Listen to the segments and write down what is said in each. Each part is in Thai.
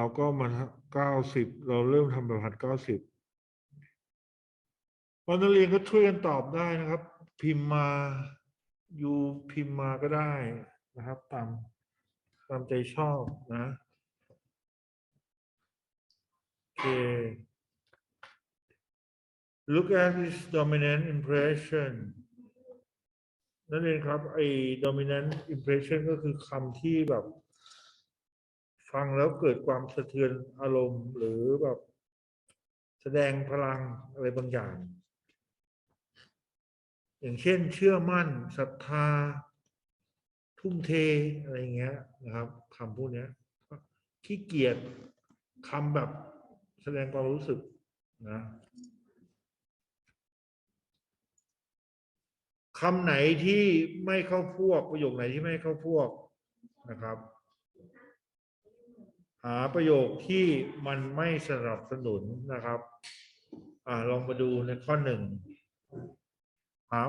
เราก็มาเก้าสิบเราเริ่มทำแบบหัดเก้าสิบวันนักเรียนก็ช่วยกันตอบได้นะครับ พิมพ์มาอยู่พิมพ์มาก็ได้นะครับ ตามตามใจชอบนะโอเค look at this dominant impression นักเรียนครับไอ้ dominant impression ก็คือคำที่แบบ ฟังแล้วเกิดความสะเทือนอารมณ์ หรือแบบแสดงพลังอะไรบางอย่าง อย่างเช่น เชื่อมั่นศรัทธา ทุ่มเทอะไรเงี้ยนะครับคำพวกนี้ขี้เกียจคำแบบแสดงความรู้สึกนะคำไหนที่ไม่เข้าพวกประโยคไหนที่ไม่เข้าพวกนะครับ หาประโยคที่มันไม่สนับสนุนนะครับ อ่าลองมาดูในข้อหนึ่งหา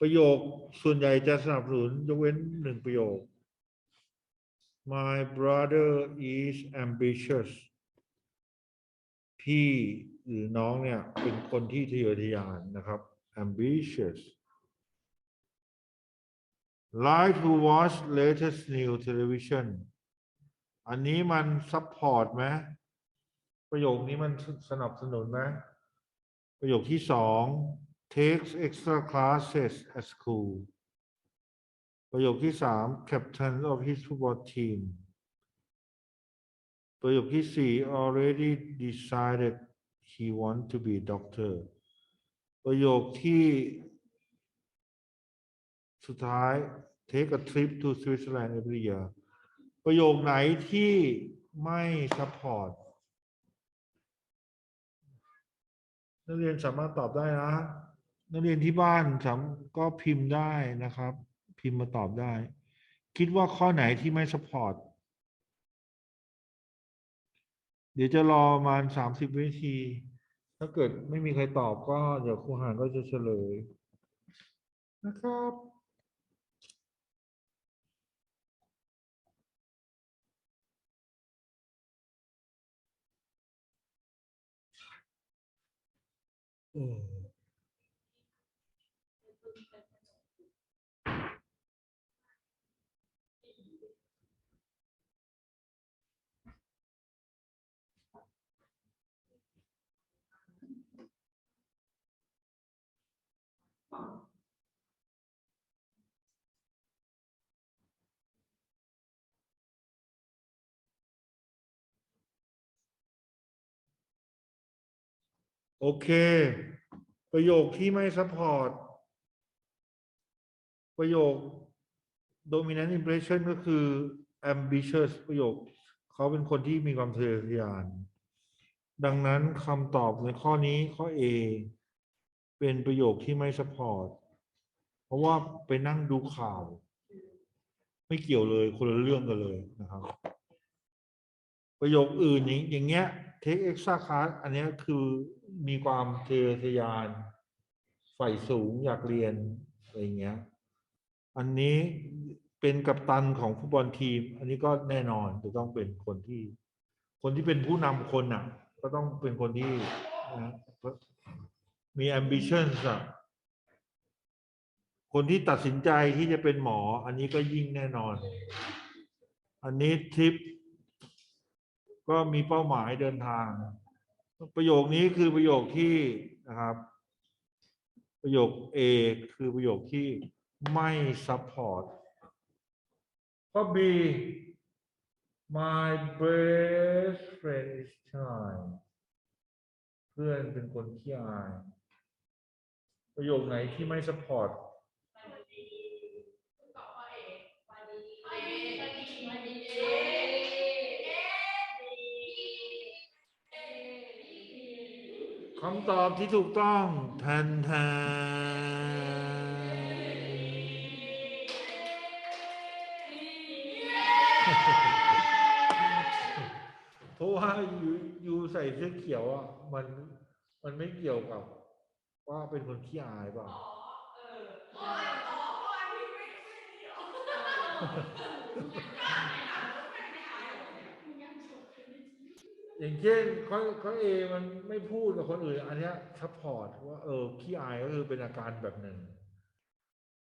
ประโยคส่วนใหญ่จะสนับสนุนยกเว้นหนึ่งประโยค My brother is ambitious พี่หรือน้องเนี่ยเป็นคนที่ทะเยอทะยานนะครับ ambitious like to watch latest new television อันนี้มันซัพพอร์ตไหมประโยคนี้มันสนับสนุนไหมประโยคที่สอง takes extra classes at school ประโยคที่สาม captain of his football team ประโยคที่สี่ already decided he want to be doctor ประโยคที่สุดท้าย take a trip to Switzerland every year ประโยคไหนที่ไม่ซัพพอร์ตนักเรียนสามารถตอบได้นะ นักเรียนที่บ้านสามก็พิมพ์ได้นะครับ พิมพ์มาตอบได้ คิดว่าข้อไหนที่ไม่ซัพพอร์ตเดี๋ยวจะรอประมาณสามสิบวินาทีถ้าเกิดไม่มีใครตอบก็เดี๋ยวครูหานก็จะเฉลยนะครับ โโอเค ประโยคที่ไม่ซัพพอร์ต ประโยค dominant impression ก็คือ ambitious ประโยค เขาเป็นคนที่มีความทะเยอทะยาน ดังนั้นคำตอบในข้อนี้ข้อ A เป็นประโยคที่ไม่ซัพพอร์ต เพราะว่าไปนั่งดูข่าว ไม่เกี่ยวเลยคนละเรื่องกันเลยนะครับ ประโยคอื่นอย่างเงี้ย take extra class อันนี้คือ มีความทะเยอทะยานใฝ่สูงอยากเรียนอะไรเงี้ย อันนี้เป็นกัปตันของฟุตบอลทีม อันนี้ก็แน่นอนจะต้องเป็นคนที่ คนที่เป็นผู้นำคนอะ ก็ต้องเป็นคนที่นะมี ambition อะคนที่ตัดสินใจที่จะเป็นหมอ อันนี้ก็ยิ่งแน่นอน อันนี้ทริป ก็มีเป้าหมายเดินทาง ประโยคนี้คือประโยคที่นะครับ ประโยค A คือประโยคที่ไม่ซัพพอร์ตข้อ B my best friend is shy เพื่อนเป็นคนขี้อาย ประโยคไหนที่ไม่ซัพพอร์ต คำตอบที่ถูกต้องแทนแทนเพราะว่ายูยูใส่เสื้อเขียวอะมันมันไม่เกี่ยวกับ ว่าเป็นคนขี้อายเปล่า เอย่างเช่นข้อข้อเอมันไม่พูดกับคนอื่น อันนี้ซัพพอร์ตว่าเออขี้อายก็คือเป็นอาการแบบหนึ่ง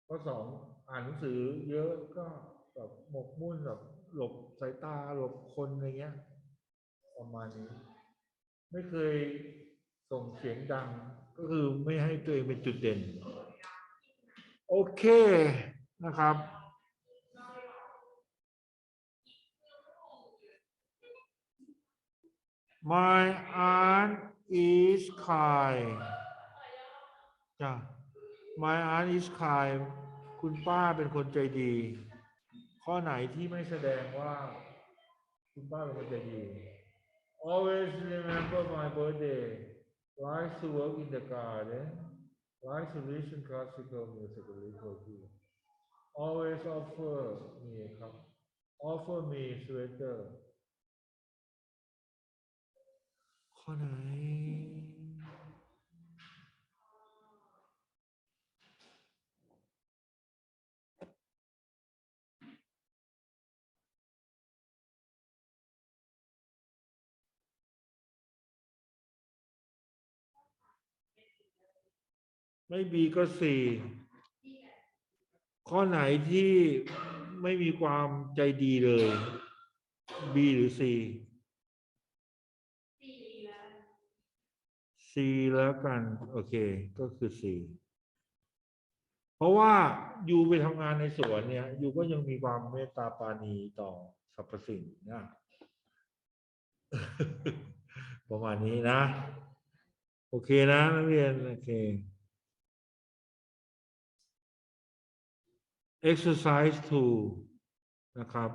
ข้อสองอ่านหนังสือ เยอะก็แบบหมกมุ่นแบบหลบสายตาหลบคนอะไรเงี้ยประมาณนี้ ไม่เคยส่งเสียงดัง ก็คือไม่ให้ตัวเองเป็นจุดเด่น โอเคนะครับ My aunt is kind จ้ะ My aunt is kind คุณป้าเป็นคนใจดี ข้อไหนที่ไม่แสดงว่า คุณป้าเป็นคนใจดี Always remember my birthday Likes to work in the garden Likes to listen classical music and read poetry Always offer me ครับ Offer me sweater ข้อไหน ไม่บีก็สี่ข้อไหนที่ไม่มีความใจดีเลยบีหรือซี ซีแล้วกัน โอเค ก็คือซีเพราะว่าอยู่ไปทำงานในสวนเนี่ยอยู่ก็ยังมีความเมตตาปาณีต่อสรรพสิ่งนะประมาณนี้นะ โอเคนะนักเรียน โอเค exercise 2 นะครับ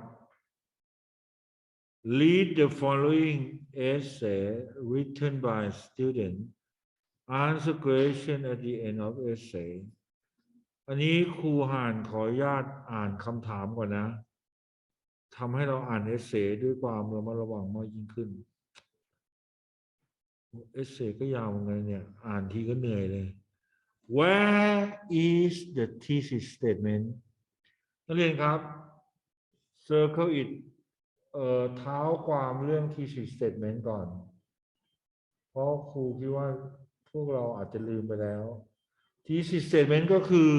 read the following essay written by student answer question at the end of essay อันนี้ครูห่านขออนุญาตอ่านคำถามก่อนนะทำให้เราอ่านเอเซด้วยความระมัดระวังมากยิ่งขึ้น เอเซก็ยาวเหมือนกันเนี่ย อ่านทีก็เหนื่อยเลย Where is the thesis statement นักเรียนครับ circle it เอ่อเท้าความเรื่อง thesis statement ก่อน เพราะครูคิดว่าพวกเราอาจจะลืมไปแล้ว thesis statement ก็คือ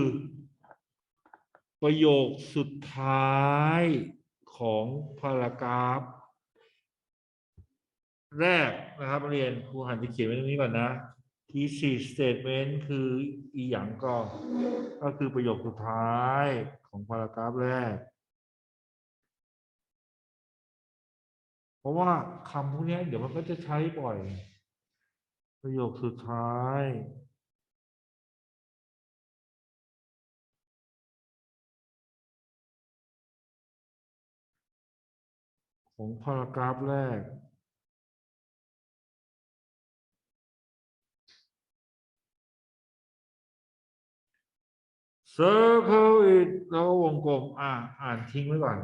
ประโยคสุดท้ายของพารากราฟ แรกนะครับเรียนครูหันจะเขียนไว้ตรงนี้ก่อนนะ thesis statement คืออีหยังก็ ก็คือประโยคสุดท้ายของพารากราฟแรก ราะว่าคำพวกนี้เดี๋ยวมันก็จะใช้บ่อย ประโยคสุดท้าย ของพารากราฟแรก circle it แล้ววงกลม อ่า อ่านทิ้งไว้ก่อน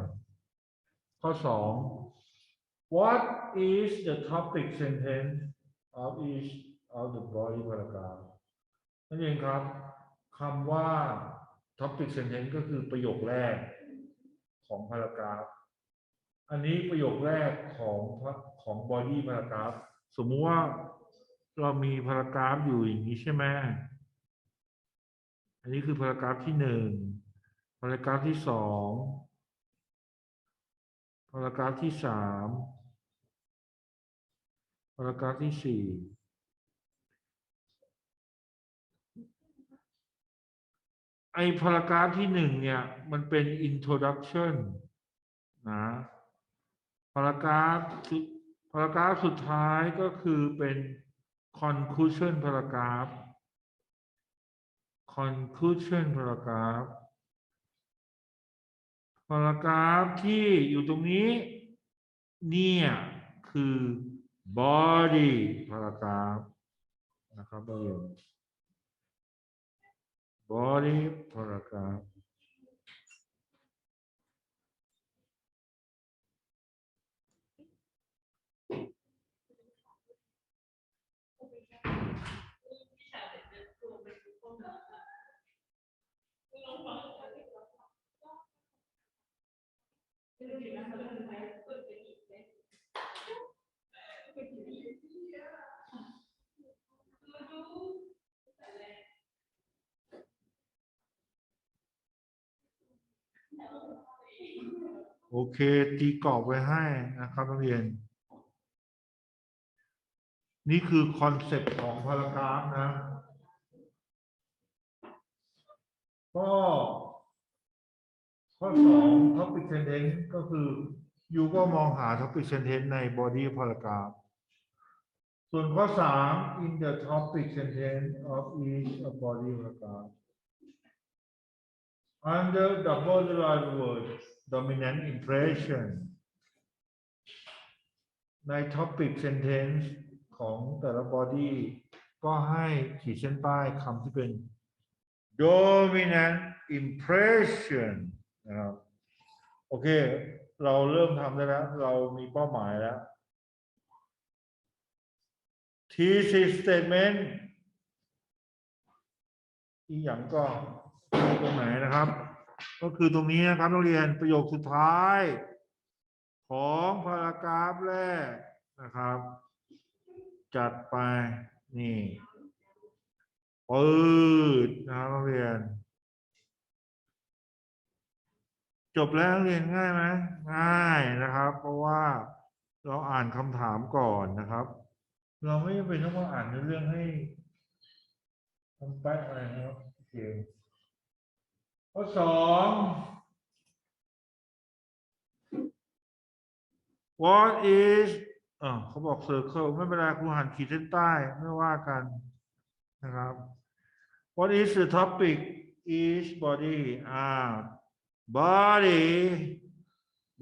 ข้อสอง what is the topic sentence of each of the body paragraph นั่นเองครับคำว่า topic sentence ก็คือประโยคแรกของพารากราฟ อันนี้ประโยคแรกของของ body paragraph สมมุติว่าเรามีพารากราฟอยู่อย่างนี้ใช่ไหมอันนี้คือพารากราฟที่หนึ่งพารากราฟที่สองพารากราฟที่สาม พารากาฟที่สี่ไอพารากราฟที่หนึ่งเนี่ย มันเป็น introduction นะพารากราฟสุดพารากราฟสุดท้ายก็คือเป็น conclusion paragraph conclusion paragraph พารากราฟที่อยู่ตรงนี้ เนี่ย คือ body paragraph นะครับนักเรียน body paragraph เโอเค ตีกรอบไว้ให้นะครับนักเรียน นี่คือคอนเซ็ปต์ของพารากราฟนะ ก็ข้อสอง topic sentence ก็คือยูก็มองหา topic sentence ใน body paragraph ส่วนข้อสาม in the topic sentence of each body paragraph under double derived word dominant impression ใน topic sentence ของแต่ละ body ก็ให้ขีดเส้นใต้คำที่เป็น dominant impression นะครับ โอเค เราเริ่มทำได้แล้ว เรามีเป้าหมายแล้ว thesis statement อีกอย่างก็ ตรงไหนนะครับ ก็คือตรงนี้นะครับนักเรียนประโยคสุดท้าย ของพารากราฟแรกนะครับ จัดไปนี่ปืดนะครับนักเรียน จบแล้วนักเรียนง่ายไหมง่ายนะครับ เพราะว่าเราอ่านคำถามก่อนนะครับ เราไม่จำเป็นต้องมาอ่านเนื้อเรื่องให้ทำแป๊ะอะไรนะครับ ข้อสอง What is อ่าเขาบอก circle ไม่เป็นไรครูหันขีดเส้นใต้ไม่ว่ากันนะครับ What is the topic each body อ่า body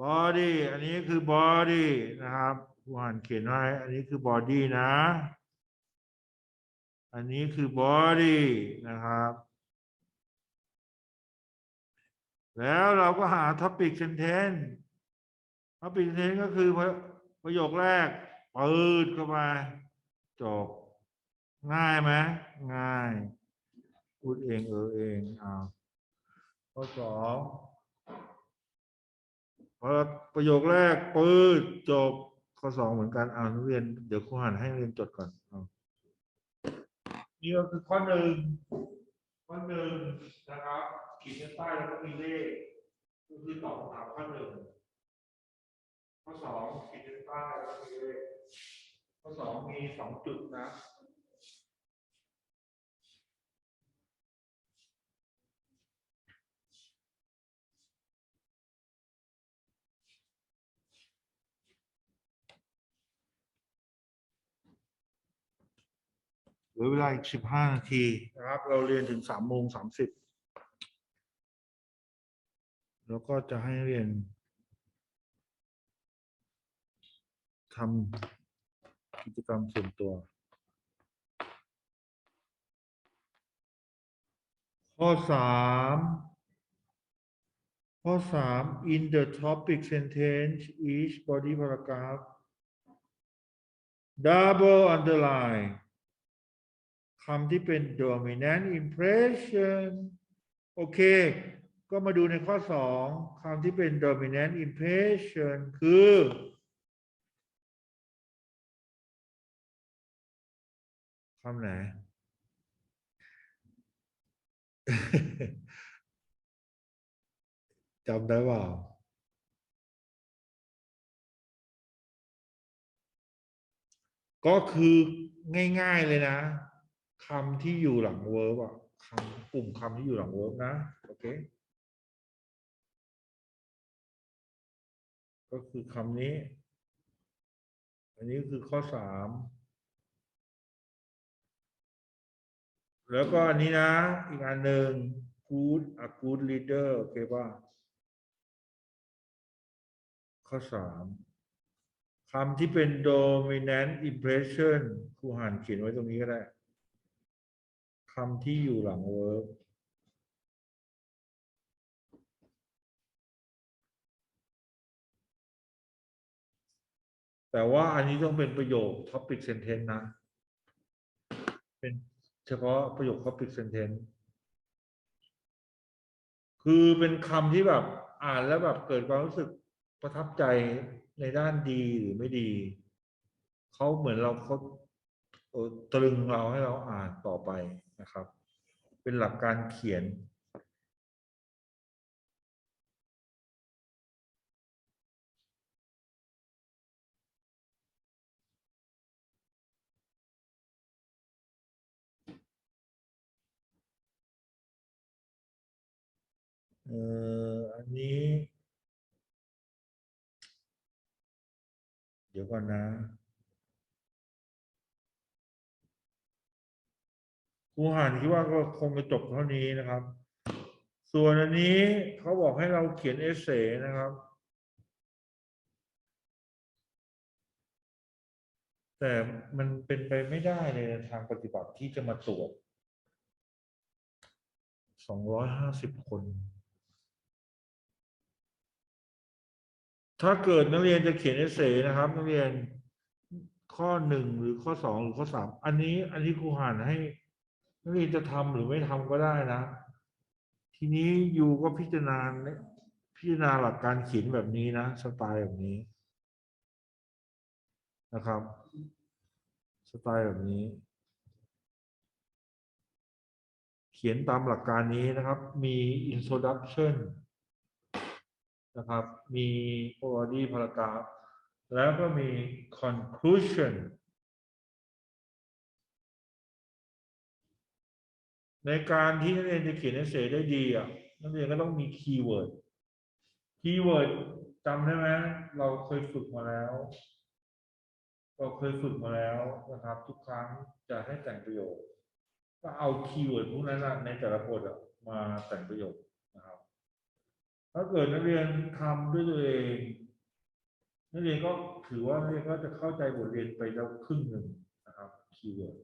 body อันนี้คือ body นะครับครูหันเขียนไว้อันนี้คือ body นะ อันนี้คือ body นะครับ แล้วเราก็หา topic sentence topic sentence ก็คือประประโยคแรกเปิดเข้ามาจบ ง่ายไหมง่าย พูดเองเออเองอ่าข้อสองพอประโยคแรกปืดจบข้อสองเหมือนกันอ่านเรียนเดี๋ยวครูหันให้เรียนจดก่อนอนี่ก็คือข้อหนึ่งข้อหนึ่งนะครับ ขีดเส้นใต้แล้วก็มีเลขก็คือตอบคำถามข้อหนึ่งข้อสองขีดเส้นใต้แล้วก็มีเลขข้อสองมีสองจุดนะเหลือเวลาอีกสิบห้านาทีนะครับ เราเรียนถึงสามโมงสามสิบ แล้วก็จะให้เรียนทำกิจกรรมส่วนตัว ข้อสามข้อสาม in the topic sentence each body paragraph double underline คำที่เป็น dominant impression โอเค ก็มาดูในข้อสองคำที่เป็น dominant impression คือ คำไหน จำได้เปล่าก็คือง่าย ๆเลยนะคำที่อยู่หลังเวิร์บอะคำกลุ่มคำที่อยู่หลังเวิร์บนะ โอเค ก็คือคำนี้ อันนี้คือข้อสาม แล้วก็อันนี้นะ อีกอันหนึ่ง good a good leader โอเคป่ะ ข้อสามคำที่เป็น dominant impression ครูหันเขียนไว้ตรงนี้ก็ได้คำที่อยู่หลัง verb แต่ว่าอันนี้ต้องเป็นประโยค topic sentence นะ เป็นเฉพาะประโยค topic sentence คือเป็นคำที่แบบอ่านแล้วแบบเกิดความรู้สึกประทับใจในด้านดีหรือไม่ดี เขาเหมือนเราเขาตรึงเราให้เราอ่านต่อไปนะครับ เป็นหลักการเขียน อันนี้ เดี๋ยวก่อนนะ ครูหันคิดว่าก็คงจะจบเท่านี้นะครับ ส่วนอันนี้เขาบอกให้เราเขียนเอเซนะครับ แต่มันเป็นไปไม่ได้ในทางปฏิบัติที่จะมาตรวจสองร้อยห้าสิบคน ถ้าเกิดนักเรียนจะเขียนเอเซนะครับ นักเรียนข้อหนึ่งหรือข้อสองหรือข้อสามอันนี้ อันนี้ครูหันให้ นักเรียนจะทำหรือไม่ทำก็ได้นะ ทีนี้ยูก็พิจารณาพิจารณาหลักการเขียนแบบนี้นะสไตล์แบบนี้นะครับ สไตล์แบบนี้ เขียนตามหลักการนี้นะครับ มี introduction นะครับ มี body paragraph แล้วก็มี conclusion ในการที่นักเรียนจะเขียนเอเซได้ดีอะนักเรียนก็ต้องมีคีย์เวิร์ดคีย์เวิร์ดจำได้ไหมเราเคยฝึกมาแล้ว เราเคยฝึกมาแล้วนะครับ ทุกครั้งจะให้แต่งประโยค ก็เอาคีย์เวิร์ดพวกนั้นในแต่ละบทมาแต่งประโยค ถ้าเกิดนักเรียนทำด้วยตัวเอง นักเรียนก็ถือว่านักเรียนก็จะเข้าใจบทเรียนไปแล้วครึ่งหนึ่งนะครับคีย์เวิร์ด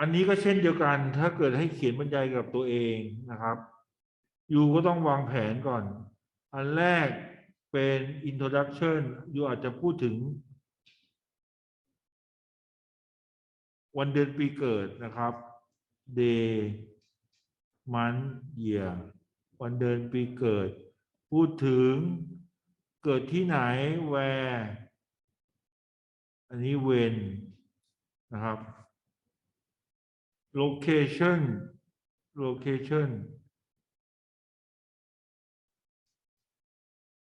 อันนี้ก็เช่นเดียวกัน ถ้าเกิดให้เขียนบรรยายกับตัวเองนะครับยูก็ต้องวางแผนก่อน อันแรกเป็น introduction ยูอาจจะพูดถึง วันเดือนปีเกิดนะครับ day month year วันเดือนปีเกิด พูดถึงเกิดที่ไหน where อันนี้ when นะครับ location location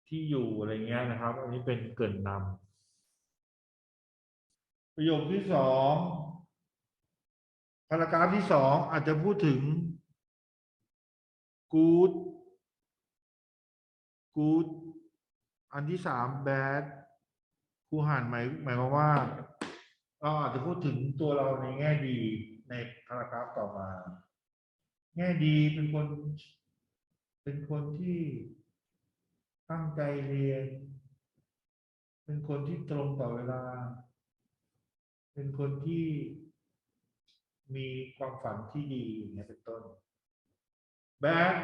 ที่อยู่อะไรเงี้ยนะครับ อันนี้เป็นเกินนำประโยคที่สอง พารากราฟที่สองอาจจะพูดถึง good good อันที่สาม bad ครูหันหมายหมายความว่าเราอาจจะพูดถึงตัวเราในแง่ดีในพารากราฟต่อมา แง่ดีเป็นคน เป็นคนที่ตั้งใจเรียน เป็นคนที่ตรงต่อเวลา เป็นคนที่ มีความฝันที่ดีอย่างเงี้ยเป็นต้น แบด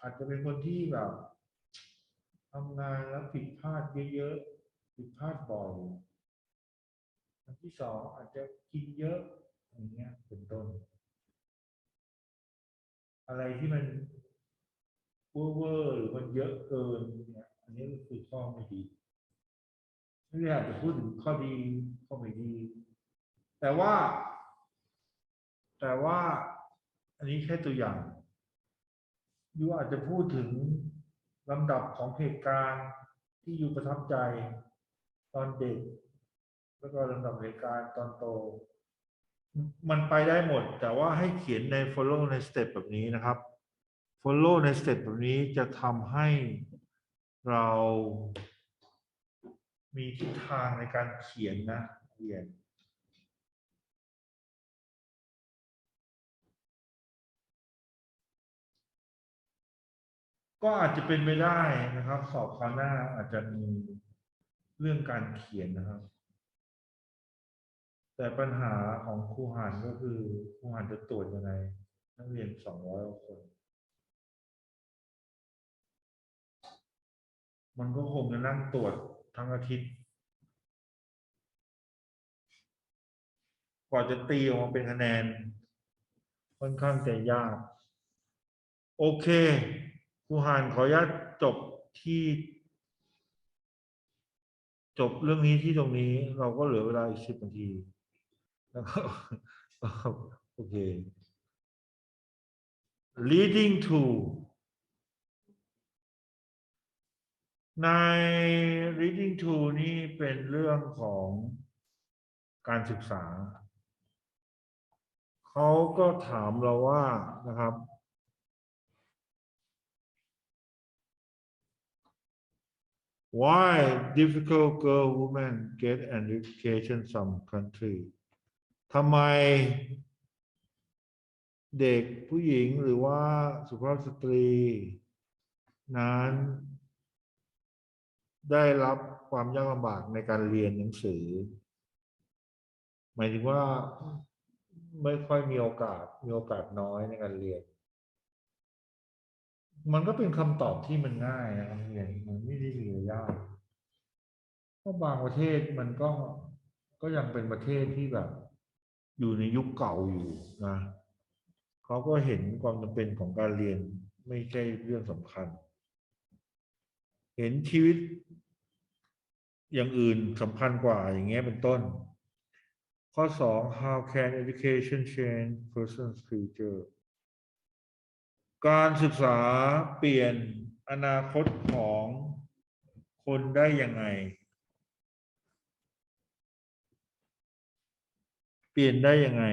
อาจจะเป็นคนที่แบบทำงานแล้วผิดพลาดเยอะๆผิดพลาดบ่อยอันที่สองอาจจะกินเยอะอย่างเงี้ยเป็นต้น อะไรที่มันเวอร์หรือมันเยอะเกินเนี่ยอันนี้คือข้อไม่ดีไม่ได้อาจจะพูดถึงข้อดีข้อไม่ดี แต่ว่า แต่ว่าอันนี้แค่ตัวอย่างยูอาจจะพูดถึงลำดับของเหตุการณ์ที่ยูประทับใจตอนเด็ก แล้วก็ลำดับเหตุการณ์ตอนโต มันไปได้หมด แต่ว่าให้เขียนใน follow ในสเต็ปแบบนี้นะครับ follow ในสเต็ปแบบนี้จะทำให้เรามีทิศทางในการเขียนนะเรียน ก็อาจจะเป็นไปได้นะครับ สอบคราวหน้าอาจจะมีเรื่องการเขียนนะครับ แต่ปัญหาของครูหานก็คือครูหานจะตรวจยังไง นักเรียนสองร้อยคน มันก็คงจะนั่งตรวจทั้งอาทิตย์กว่าจะตีออกมาเป็นคะแนน ค่อนข้างจะยาก โอเค ครูหานขออนุญาตจบที่ จบเรื่องนี้ที่ตรงนี้ เราก็เหลือเวลาอีกสิบนาทีแล้วก็โอเค leading to ใน reading to นี่เป็นเรื่องของการศึกษา เขาก็ถามเราว่านะครับ why difficult girl woman get an education some country ทำไมเด็กผู้หญิงหรือว่าสุภาพสตรี นั้น ได้รับความยากลำบากในการเรียนหนังสือ หมายถึงว่าไม่ค่อยมีโอกาสมีโอกาสน้อยในการเรียน มันก็เป็นคำตอบที่มันง่ายนะครับเรียนมันไม่ได้เรียนยากเพราะบางประเทศมันก็ก็ยังเป็นประเทศที่แบบ อยู่ในยุคเก่าอยู่นะเขาก็เห็นความจำเป็นของการเรียนไม่ใช่เรื่องสำคัญ เห็นชีวิต อย่างอื่นสำคัญกว่าอย่างเงี้ยเป็นต้น ข้อสอง how can education change person's future การศึกษาเปลี่ยนอนาคตของคนได้ยังไง เปลี่ยนได้ยังไง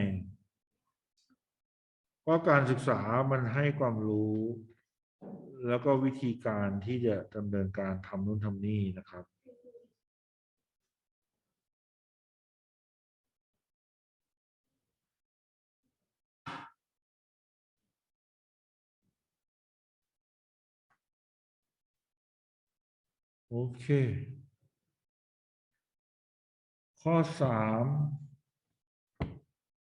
เพราะการศึกษามันให้ความรู้ แล้วก็วิธีการที่จะดำเนินการทำนู่นทำนี่นะครับ โอเค ข้อสาม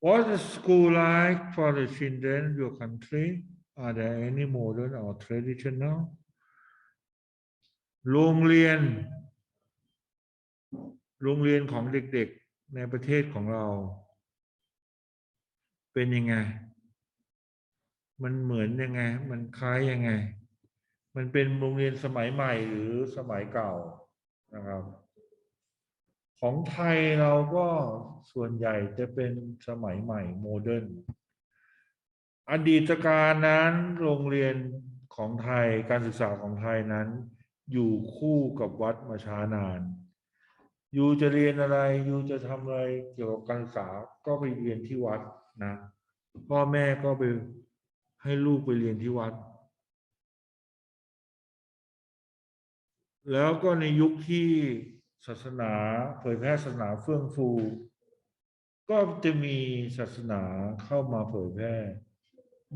What is school like for the children in your country? Are there any modern or traditional? โรงเรียน โรงเรียนของเด็กๆ ในประเทศของเรา เป็นยังไง มันเหมือนยังไง มันคล้ายยังไง มันเป็นโรงเรียนสมัยใหม่หรือสมัยเก่านะครับ ของไทยเราก็ส่วนใหญ่จะเป็นสมัยใหม่โมเดิร์นอดีตการนั้นโรงเรียนของไทยการศึกษาของไทยนั้น อยู่คู่กับวัดมาช้านานยูจะเรียนอะไรยูจะทำอะไรเกี่ยวกับการศึกษาก็ไปเรียนที่วัดนะพ่อแม่ก็ไปให้ลูกไปเรียนที่วัด แล้วก็ในยุคที่ศาสนาเผยแพร่ศาสนาเฟื่องฟู ก็จะมีศาสนาเข้ามาเผยแพร่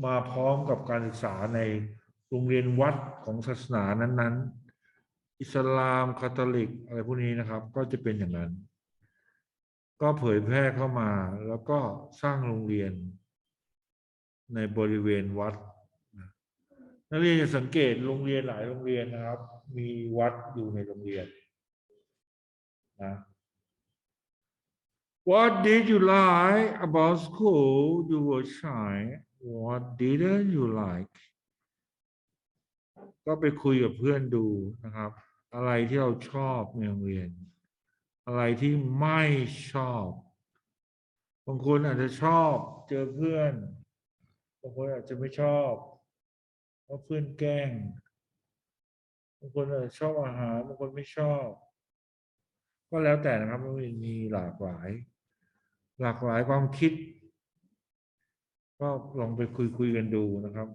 มาพร้อมกับการศึกษาในโรงเรียนวัดของศาสนานั้น ๆ อิสลามคาทอลิก อะไรพวกนี้นะครับ ก็จะเป็นอย่างนั้น ก็เผยแพร่เข้ามา แล้วก็สร้างโรงเรียน ในบริเวณวัดนักเรียนจะสังเกตโรงเรียนหลายโรงเรียนนะครับ มีวัดอยู่ในโรงเรียนนะ What did you like about school you were child What didn't you like ก็ไปคุยกับเพื่อนดูนะครับ อะไรที่เราชอบในโรงเรียน อะไรที่ไม่ชอบบางคนอาจจะชอบเจอเพื่อนบางคนอาจจะไม่ชอบเพราะเพื่อนแกล้ง บางคนอาจจะชอบอาหารบางคนไม่ชอบ ก็แล้วแต่นะครับมันมีหลากหลาย หลากหลายความคิด ก็ลองไปคุยคุยกันดูนะครับ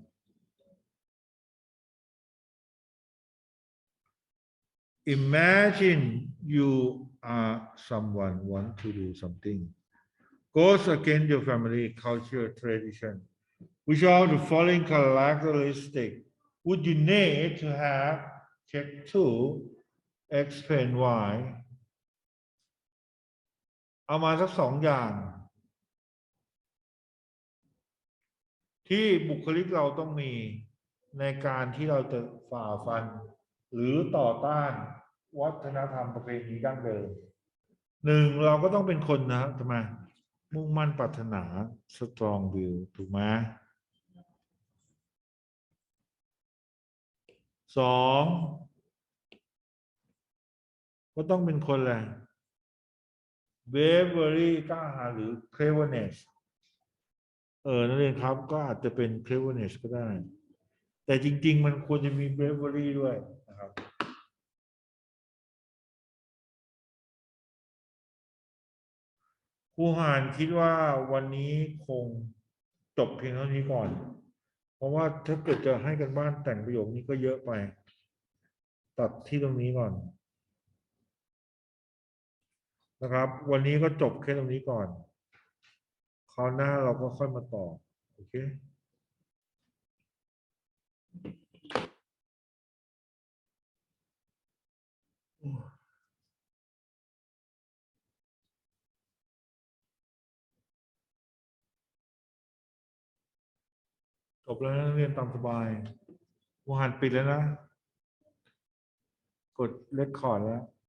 Imagine you are someone want to do something goes against your family culture tradition. Which of the following characteristic would you need to have check to explain why เอามาสักสองอย่าง ที่บุคลิกเราต้องมีในการที่เราจะฝ่าฟัน หรือต่อต้านวัฒนธรรมประเพณีดั้งเดิมหนึ่งเราก็ต้องเป็นคนนะทำไมมุ่งมั่นปรารถนา strong will ถูกไหม สองก็ต้องเป็นคนแหละ bravery กล้าหาญหรือ cleverness เออ นั่นเองครับ ก็อาจจะเป็น cleverness ก็ได้ แต่จริง ๆ มันควรจะมี bravery ด้วยนะครับ ครูหานคิดว่าวันนี้คงจบเพียงเท่านี้ก่อน ราะว่าถ้าเกิดจะให้กันบ้านแต่งประโยคนี้ก็เยอะไป ตัดที่ตรงนี้ก่อน นะครับ วันนี้ก็จบแค่ตรงนี้ก่อนคราวหน้าเราก็ค่อยมาต่อ โอเค บแล้วนักเรียนตามสบายวูหันปิดแล้วนะ กดเลคคอร์ดแล้ว